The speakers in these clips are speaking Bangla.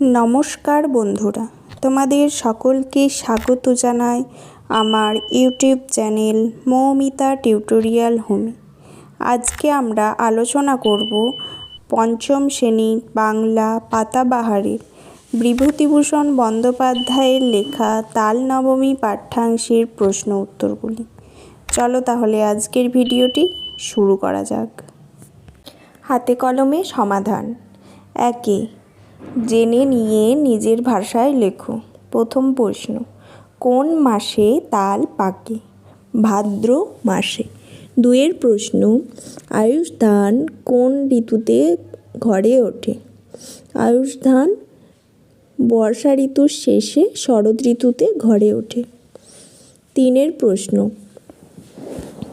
নমস্কার বন্ধুরা, তোমাদের সকলকে স্বাগত জানাই আমার ইউটিউব চ্যানেল মৌমিতা টিউটোরিয়াল হোমে। আজকে আমরা আলোচনা করব পঞ্চম শ্রেণি বাংলা পাতাবাহারের বিভূতিভূষণ বন্দ্যোপাধ্যায়ের লেখা তাল নবমী পাঠ্যাংশের প্রশ্ন উত্তরগুলি। চলো তাহলে আজকের ভিডিওটি শুরু করা যাক। হাতে কলমে সমাধান। একে জেনে নিয়ে নিজের ভাষায় লেখো। প্রথম প্রশ্ন, কোন মাসে তাল পাকে? ভাদ্র মাসে। দুয়ের প্রশ্ন, আয়ুষ ধান কোন ঋতুতে ঘরে ওঠে? আয়ুষ ধান বর্ষা ঋতুর শেষে শরৎ ঋতুতে ঘরে ওঠে। তিনের প্রশ্ন,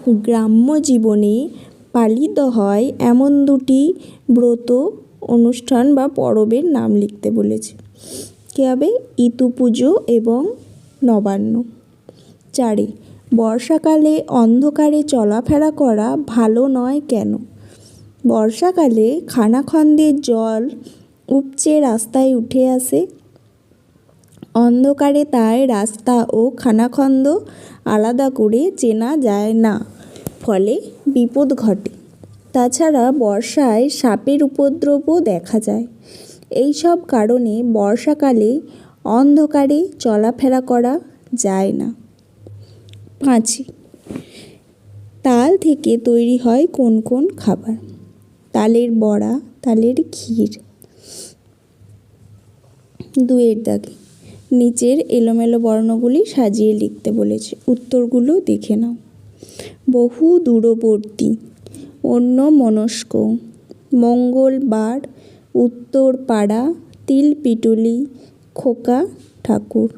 গ্রাম্য জীবনে পালিত হয় এমন দুটি ব্রত অনুষ্ঠান বা পরবের নাম লিখতে বলেছে। কী হবে? ইতু পুজো এবং নবান্ন। চারে, বর্ষাকালে অন্ধকারে চলাফেরা করা ভালো নয় কেন? বর্ষাকালে খানাখন্দের জল উপচে রাস্তায় উঠে আসে। অন্ধকারে তাই রাস্তা ও খানাখন্দ আলাদা করে চেনা যায় না। ফলে বিপদ ঘটে। তাছাড়া বর্ষায় সাপের উপদ্রবও দেখা যায়। এই সব কারণে বর্ষাকালে অন্ধকারে চলাফেরা করা যায় না। পাঁচে, তাল থেকে তৈরি হয় কোন কোন খাবার? তালের বড়া, তালের ক্ষীর। দুয়ের দাগে, নিচের এলোমেলো বর্ণগুলি সাজিয়ে লিখতে বলেছে। উত্তরগুলো দেখে নাও। বহু দূরবর্তী অন্য মনস্ক মঙ্গলবার উত্তর পাড়া তিল পিটুলি খোকা ঠাকুর।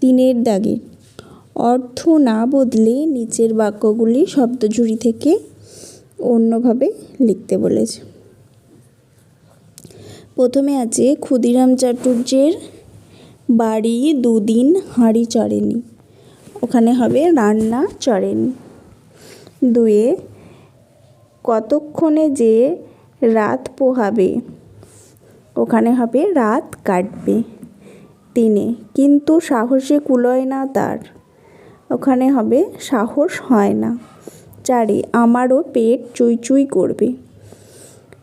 তিনের দাগে। অর্থ না বদলে নিচের বাক্যগুলি শব্দঝুড়ি থেকে অন্যভাবে লিখতে বলেছে। প্রথমে আছে, ক্ষুদিরাম চাটুর্যের বাড়ি দুদিন হাঁড়ি চড়েনি। ওখানে হবে রান্না চড়েনি। দুয়ে কতক্ষণে যে রাত পোহাবে? ওখানে হবে রাত কাটবে। তিনে, কিন্তু সাহসে কুলোয় না তার। ওখানে হবে সাহস হয় না। চারে, আমারও পেট চুই চুই করবে।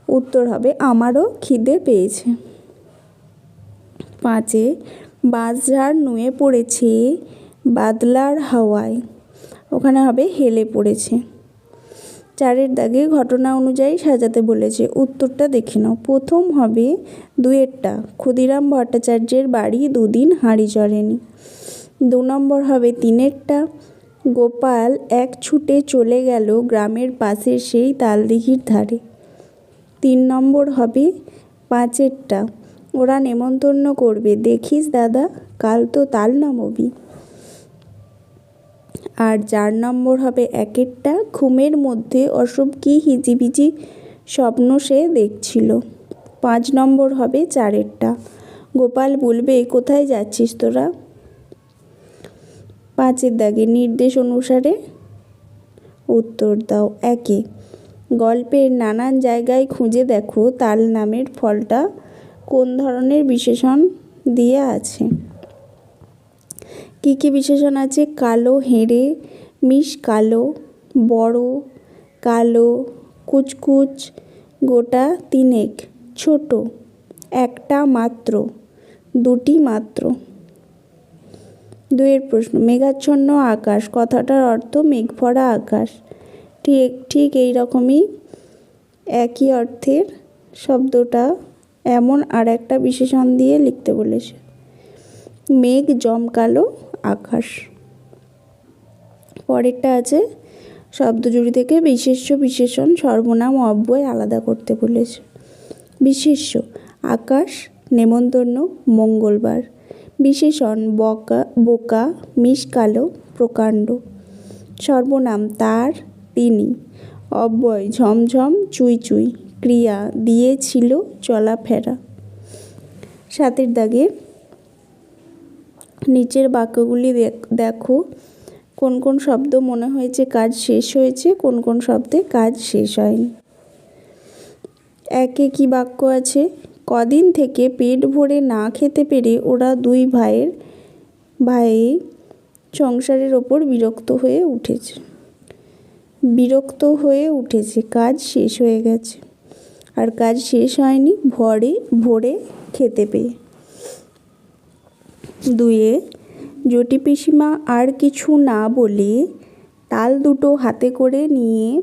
উত্তর হবে, আমারও খিদে পেয়েছে। পাঁচে বাজার নুয়ে পড়েছে বাদলার হাওয়ায়। ওখানে হবে হেলে পড়েছে। চারের দাগে ঘটনা অনুযায়ী সাজাতে বলেছে। উত্তরটা দেখে নাও। প্রথম হবে দুয়েরটা। ক্ষুদিরাম ভট্টাচার্যের বাড়ি দুদিন হাঁড়ি চড়েনি। দু নম্বর হবে তিনেরটা। গোপাল এক ছুটে চলে গেল গ্রামের পাশে সেই তালদিঘির ধারে। তিন নম্বর হবে পাঁচেরটা। ওরা নেমন্তন্ন করবে। দেখিস দাদা, কাল তো তাল নামবি। আর চার নম্বর হবে একেরটা, ঘুমের মধ্যে অসব কি হিজিবিজি স্বপ্ন সে দেখছিল। পাঁচ নম্বর হবে চারেরটা। গোপাল বলবে, কোথায় যাচ্ছিস তোরা? পাঁচের দাগে, নির্দেশ অনুসারে উত্তর দাও একে। গল্পের নানান জায়গায় খুঁজে দেখো, তাল নামের ফলটা কোন ধরনের বিশেষণ দিয়ে আছে? কী কী বিশেষণ আছে? কালো, হেঁড়ে মিশ কালো, বড়, কালো, কুচকুচ, গোটা তিনেক, ছোট, একটা মাত্র, দুটি মাত্র। দুয়ের প্রশ্ন, মেঘাচ্ছন্ন আকাশ, কথাটার অর্থ মেঘ ভরা আকাশ। ঠিক ঠিক এই রকমই একই অর্থের শব্দটা এমন আর একটা বিশেষণ দিয়ে লিখতে বলেছে। মেঘ জমকালো আকাশ। পরেরটা আছে, শব্দজুড়ি থেকে বিশেষ্য, বিশেষণ, সর্বনাম, অব্যয় আলাদা করতে বলেছে। বিশেষ্য, আকাশ, নেমন্তন্ন, মঙ্গলবার। বিশেষণ, বকা, বোকা মিসকালো প্রকাণ্ড। সর্বনাম, তার, তিনি। অব্যয়, ঝমঝম, চুই চুই। ক্রিয়া দিয়েছিল চলাফেরা সাতের দাগে নিচের বাক্যগুলি দেখো কোন কোন শব্দ মনে হয়েছে কাজ শেষ হয়েছে, কোন কোন শব্দে কাজ শেষ হয়নি। একে কি বাক্য আছে? কদিন থেকে পেট ভরে না খেতে পেরে ওরা দুই ভাইয়ের ভাই সংসারের ওপর বিরক্ত হয়ে উঠেছে। বিরক্ত হয়ে উঠেছে, কাজ শেষ হয়ে গেছে। আর কাজ শেষ হয়নি, ভরে ভরে খেতে পেয়ে। দুয়ে, জটি পিসিমা আর কিছু না বলে তাল দুটো হাতে করে নিয়ে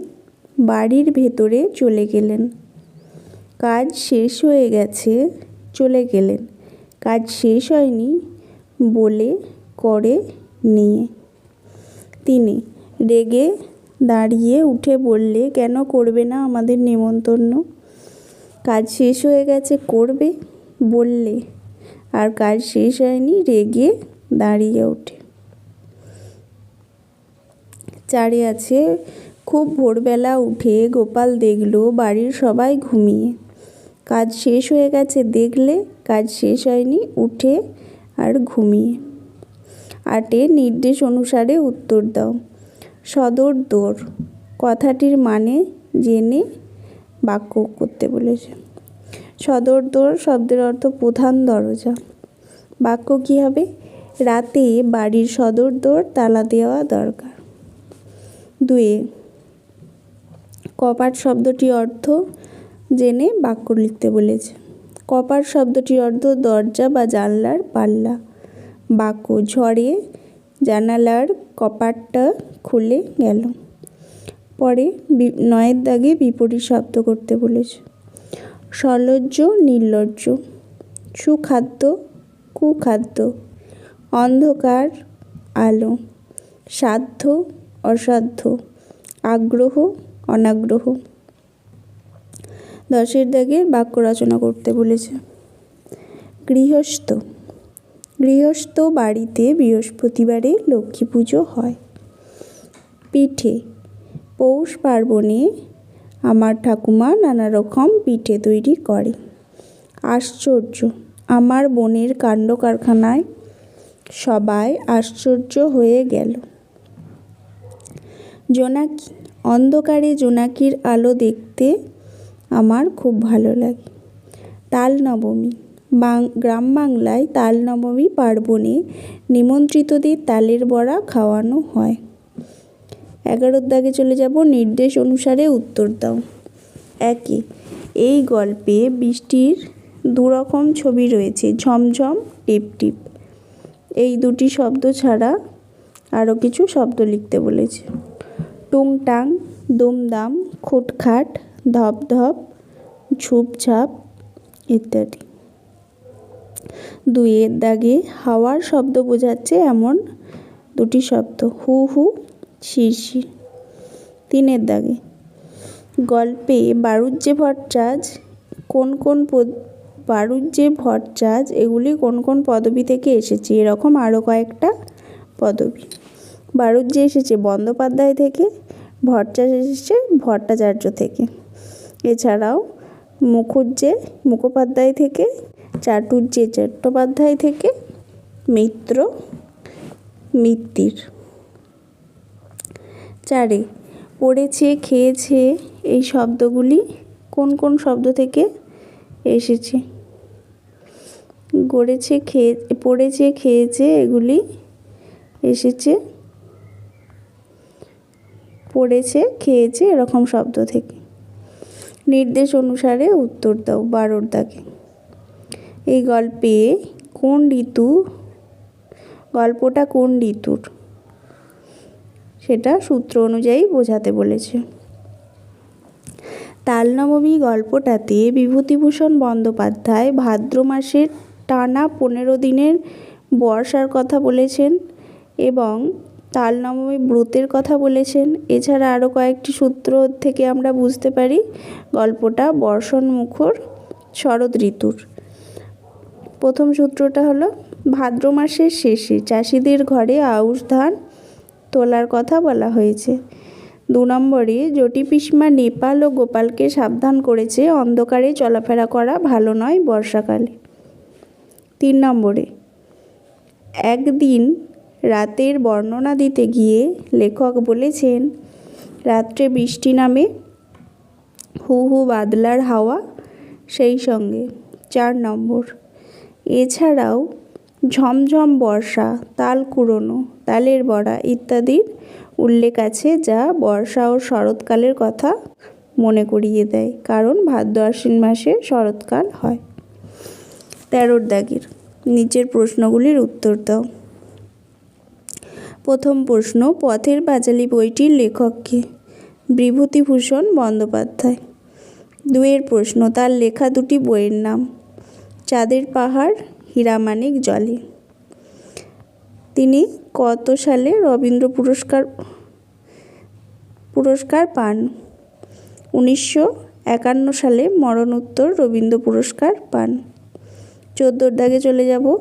বাড়ির ভেতরে চলে গেলেন। কাজ শেষ হয়ে গেছে, চলে গেলেন। কাজ শেষ হয়নি বলে করে নিয়ে। তিনি, রেগে দাঁড়িয়ে উঠে বললে কেন করবে না আমাদের নেমন্তন্ন? কাজ শেষ হয়ে গেছে, করবে? বললে আর কাজ শেষ হয়নি, রেগে দাঁড়িয়ে ওঠে। চারে আছে, খুব ভোরবেলা উঠে গোপাল দেখল বাড়ির সবাই ঘুমিয়ে। কাজ শেষ হয়ে গেছে দেখলে, কাজ শেষ হয়নি, উঠে আর ঘুমিয়ে। আটে নির্দেশ অনুসারে উত্তর দাও। সদর দোর। কথাটির মানে জেনে বাক্য করতে বলেছে। সদর দোর শব্দের অর্থ প্রধান দরজা। বাক্য কী হবে? রাতে বাড়ির সদর দোর তালা দেওয়া দরকার। দুয়ে কপাট শব্দটি অর্থ জেনে বাক্য লিখতে বলেছে। কপাট শব্দটির অর্থ দরজা বা জানলার পাল্লা। বাক্য ঝড়ে জানালার কপাটটা খুলে গেল। পরে নয়ের দাগে বিপরীত শব্দ করতে বলেছে। সলজ্জ, নির্লজ্জ। সুখাদ্য, কুখাদ্য। অন্ধকার, আলো। সাধ্য, অসাধ্য। আগ্রহ, অনাগ্রহ। দশের দাগের বাক্য রচনা করতে বলেছে। গৃহস্থ। গৃহস্থ বাড়িতে বৃহস্পতিবারে লক্ষ্মী পুজো হয়। পিঠে। পৌষ পার্বণে আমার ঠাকুমা নানা রকম পিঠে তৈরি করে। আশ্চর্য, আমার বোনের কাণ্ড কারখানায় সবাই আশ্চর্য হয়ে গেল। জোনাকি, অন্ধকারে জোনাকির আলো দেখতে আমার খুব ভালো লাগে। তাল নবমী গ্রাম বাংলায় তাল নবমী পার্বণে নিমন্ত্রিতদের তালের বড়া খাওয়ানো হয়। এগারোর দাগে চলে যাব, নির্দেশ অনুসারে উত্তর দাও। একই, এই গল্পে বৃষ্টির দুরকম ছবি রয়েছে, ঝমঝম, টিপ টিপ। এই দুটি শব্দ ছাড়া আরও কিছু শব্দ লিখতে বলেছে। টুংটাং, দুমদাম, খুটখাট, ধপধপ, ঝুপঝাপ ইত্যাদি। দুইয়ের দাগে হাওয়ার শব্দ বোঝাচ্ছে এমন দুটি শব্দ, হু হু শিরশির। তিনের দাগে, গল্পে বারুজ্যে ভট্টাচ কোন কোন বারুজ্জে ভট্টাচ এগুলি কোন কোন পদবি থেকে এসেছে? এরকম আরও কয়েকটা পদবি। বারুজ্যে এসেছে বন্দ্যোপাধ্যায় থেকে ভট্টাচ এসেছে ভট্টাচার্য থেকে। এছাড়াও মুখুজ্জে, মুখোপাধ্যায় থেকে চাটুর্যে চট্টোপাধ্যায় থেকে, মিত্র, মিত্তির। চারে। পড়েছে, খেয়েছে, এই শব্দগুলি কোন কোন শব্দ থেকে এসেছে? গড়েছে খেয়ে পড়েছে, খেয়েছে, এগুলি এসেছে। পড়েছে, খেয়েছে, এরকম শব্দ থেকে। নির্দেশ অনুসারে উত্তর দাও বারোর দাগে এই গল্পে কোন ঋতু, গল্পটা কোন ঋতুর? সেটা সূত্র অনুযায়ী বোঝাতে বলেছে। তালনবমী গল্পটাতে বিভূতিভূষণ বন্দ্যোপাধ্যায় ভাদ্র মাসের টানা পনেরো দিনের বর্ষার কথা বলেছেন এবং তালনবমী ব্রতের কথা বলেছেন। এছাড়া আরও কয়েকটি সূত্র থেকে আমরা বুঝতে পারি গল্পটা বর্ষণ মুখর শরৎ ঋতুর। প্রথম সূত্রটা হলো, ভাদ্র মাসের শেষে চাষিদের ঘরে আউশ ধান তোলার কথা বলা হয়েছে। দু নম্বরে, জটি পিসমা নেপাল ও গোপালকে সাবধান করেছে অন্ধকারে চলাফেরা করা ভালো নয় বর্ষাকালে। তিন নম্বরে, একদিন রাতের বর্ণনা দিতে গিয়ে লেখক বলেছেন, রাত্রে বৃষ্টি নামে হু হু বাদলার হাওয়া সেই সঙ্গে। চার নম্বর, এছাড়াও ঝমঝম বর্ষা, তাল কুড়োনো তালের বড়া ইত্যাদির উল্লেখ আছে যা বর্ষা ও শরৎকালের কথা মনে করিয়ে দেয়, কারণ ভাদ্র আশ্বিন মাসে শরৎকাল হয়। তেরোর দাগের নিচের প্রশ্নগুলির উত্তর দাও। প্রথম প্রশ্ন, পথের পাঁচালী বইটির লেখককে বিভূতিভূষণ বন্দ্যোপাধ্যায়। দুয়ের প্রশ্ন, তার লেখা দুটি বইয়ের নাম। চাঁদের পাহাড়, হীরামানিক জলে। তিনি কত সালে রবীন্দ্র পুরস্কার পুরস্কার পান? উনিশশো একান্ন সালে মরণোত্তর রবীন্দ্র পুরস্কার পান। চোদ্দোর দাগে চলে যাব।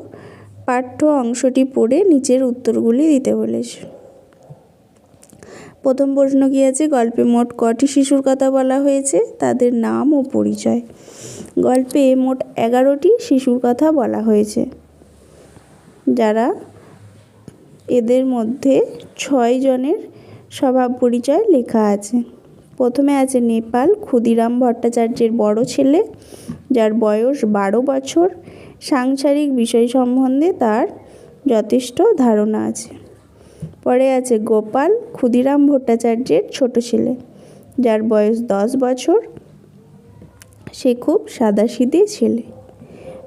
পাঠ্য অংশটি পড়ে নিচের উত্তরগুলি দিতে বলেছে। প্রথম প্রশ্ন কী আছে? গল্পে মোট কটি শিশুর কথা বলা হয়েছে? তাদের নাম ও পরিচয়। গল্পে মোট এগারোটি শিশুর কথা বলা হয়েছে। যারা এদের মধ্যে ছয় জনের স্বভাব পরিচয় লেখা আছে। প্রথমে আছে নেপাল, ক্ষুদিরাম ভট্টাচার্যের বড় ছেলে, যার বয়স বারো বছর। সাংসারিক বিষয় সম্বন্ধে তার যথেষ্ট ধারণা আছে। পরে আছে গোপাল, ক্ষুদিরাম ভট্টাচার্যের ছোট ছেলে, যার বয়স দশ বছর। সে খুব সাদাসিধে ছেলে।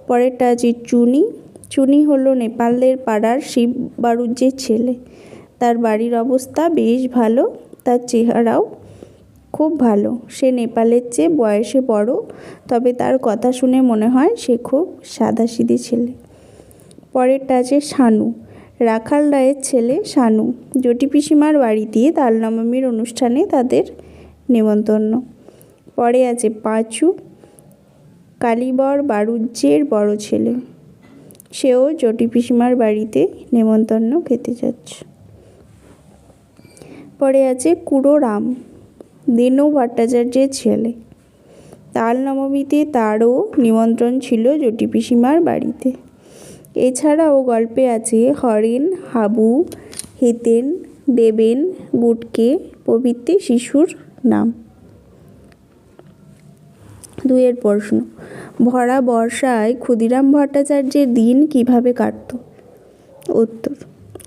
পরেরটা আছে চুনি চুনি হলো নেপালদের পাড়ার শিব বাড়ুজ্যের ছেলে। তার বাড়ির অবস্থা বেশ ভালো, তার চেহারাও খুব ভালো। সে নেপালের চেয়ে বয়সে বড়, তবে তার কথা শুনে মনে হয় সে খুব সাদাসিধে ছেলে। পরেরটা আছে শানু, রাখাল রায়ের ছেলে শানু। জটি পিসিমার বাড়িতে তালনবমীর অনুষ্ঠানে তাদের নেমন্তন্ন। পরে আছে পাঁচু, কালীবর বাড়ুজ্যের বড় ছেলে। সেও জটি পিসিমার বাড়িতে নেমন্তন্ন খেতে যাচ্ছে। পরে আছে কুড়ো রাম, দিনু ভট্টাচার্যের ছেলে। তাল নবমীতে তারও নিমন্ত্রণ ছিল জটি পিসিমার বাড়িতে। এছাড়াও গল্পে আছে হরেন, হাবু, হেতেন, দেবেন, গুটকে প্রভৃতি শিশুর নাম। দুয়ের প্রশ্ন। ভরা বর্ষায় ক্ষুদিরাম ভট্টাচার্যের দিন কীভাবে কাটত? উত্তর,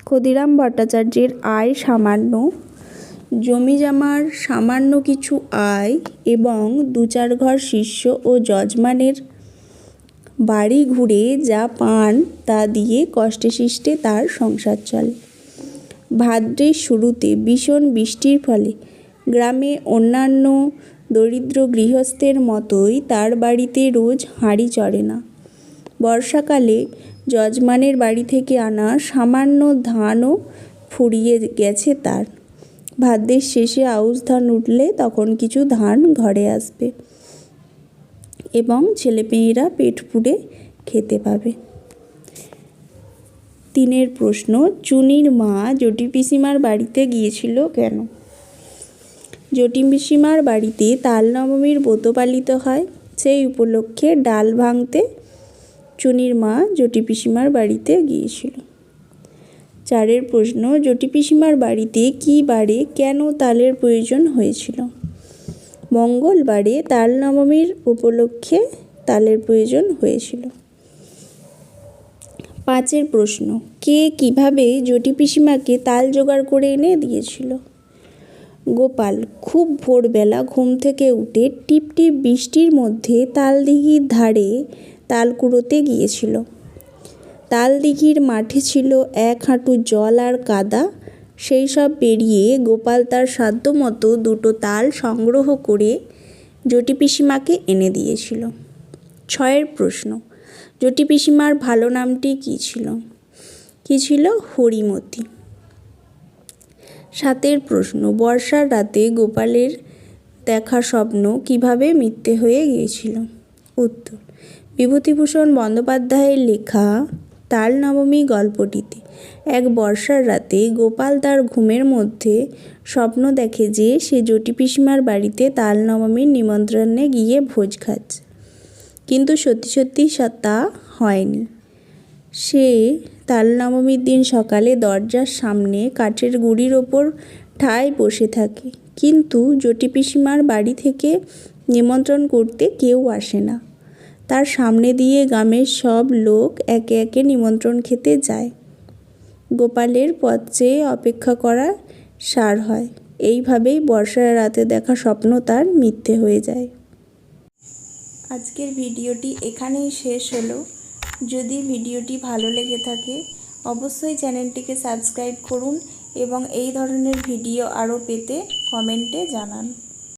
ক্ষুদিরাম ভট্টাচার্যের আয় সামান্য, জমি জমার সামান্য কিছু আয় এবং দু চার ঘর শিষ্য ও যজমানের বাড়ি ঘুরে যা পান তা দিয়ে কষ্টে শিষ্টে তার সংসার চলে। ভাদ্রের শুরুতে ভীষণ বৃষ্টির ফলে গ্রামে অন্যান্য দরিদ্র গৃহস্থের মতোই তার বাড়িতে রোজ হাঁড়ি চড়ে না। বর্ষাকালে যজমানের বাড়ি থেকে আনা সামান্য ধানও ফুরিয়ে গেছে তার। ভাদ্রের শেষে আউশ ধান উঠলে তখন কিছু ধান ঘরে আসবে এবং ছেলেমেয়েরা পেট পুড়ে খেতে পাবে। তিনের প্রশ্ন, চুনির মা জটি পিসিমার বাড়িতে গিয়েছিল কেন? জটি পিসিমার বাড়িতে তাল নবমীর ব্রত পালিত হয়। সেই উপলক্ষে ডাল ভাঙতে চুনির মা জটি পিসিমার বাড়িতে গিয়েছিল। চারের প্রশ্ন জটি পিসিমার বাড়িতে কী বারে কেন তালের প্রয়োজন হয়েছিল? মঙ্গলবারে তাল নবমীর উপলক্ষে তালের প্রয়োজন হয়েছিল। পাঁচের প্রশ্ন, কে কীভাবে জটি পিসিমাকে তাল জোগাড় করে এনে দিয়েছিল? গোপাল খুব ভোরবেলা ঘুম থেকে উঠে টিপ টিপ বৃষ্টির মধ্যে তালদিঘির ধারে তাল কুড়োতে গিয়েছিল। তালদিঘির মাঠে ছিল এক হাঁটু জল আর কাদা। সেই সব পেরিয়ে গোপাল তার সাধ্যমতো দুটো তাল সংগ্রহ করে জটি পিসিমাকে এনে দিয়েছিল। ছয়ের প্রশ্ন জটি পিসিমার ভালো নামটি কী ছিল? কী ছিল? হরিমতি। সাতের প্রশ্ন, বর্ষার রাতে গোপালের দেখা স্বপ্ন কীভাবে মিথ্যে হয়ে গিয়েছিল? উত্তর, বিভূতিভূষণ বন্দ্যোপাধ্যায়ের লেখা তাল নবমী গল্পটিতে, এক বর্ষার রাতে গোপাল তার ঘুমের মধ্যে স্বপ্ন দেখে যে সে জটি পিসিমার বাড়িতে তাল নবমীর নিমন্ত্রণে গিয়ে ভোজ খাচ্ছে। কিন্তু সত্যি সত্যি তা হয়নি। সে তাল নবমীর দিন সকালে দরজার সামনে কাঠের গুড়ির ওপর ঠায় বসে থাকে। কিন্তু জটি পিসিমার বাড়ি থেকে নিমন্ত্রণ করতে কেউ আসে না। তার সামনে দিয়ে গ্রামের সব লোক একে একে নিমন্ত্রণ খেতে যায়। গোপালের পথ চেয়ে অপেক্ষা করা সার হয়। এইভাবেই বর্ষার রাতে দেখা স্বপ্ন তার মিথ্যে হয়ে যায়। আজকের ভিডিওটি এখানেই শেষ হলো। যদি ভিডিওটি ভালো লেগে থাকে, অবশ্যই চ্যানেলটিকে সাবস্ক্রাইব করুন এবং এই ধরনের ভিডিও আরও পেতে কমেন্টে জানান।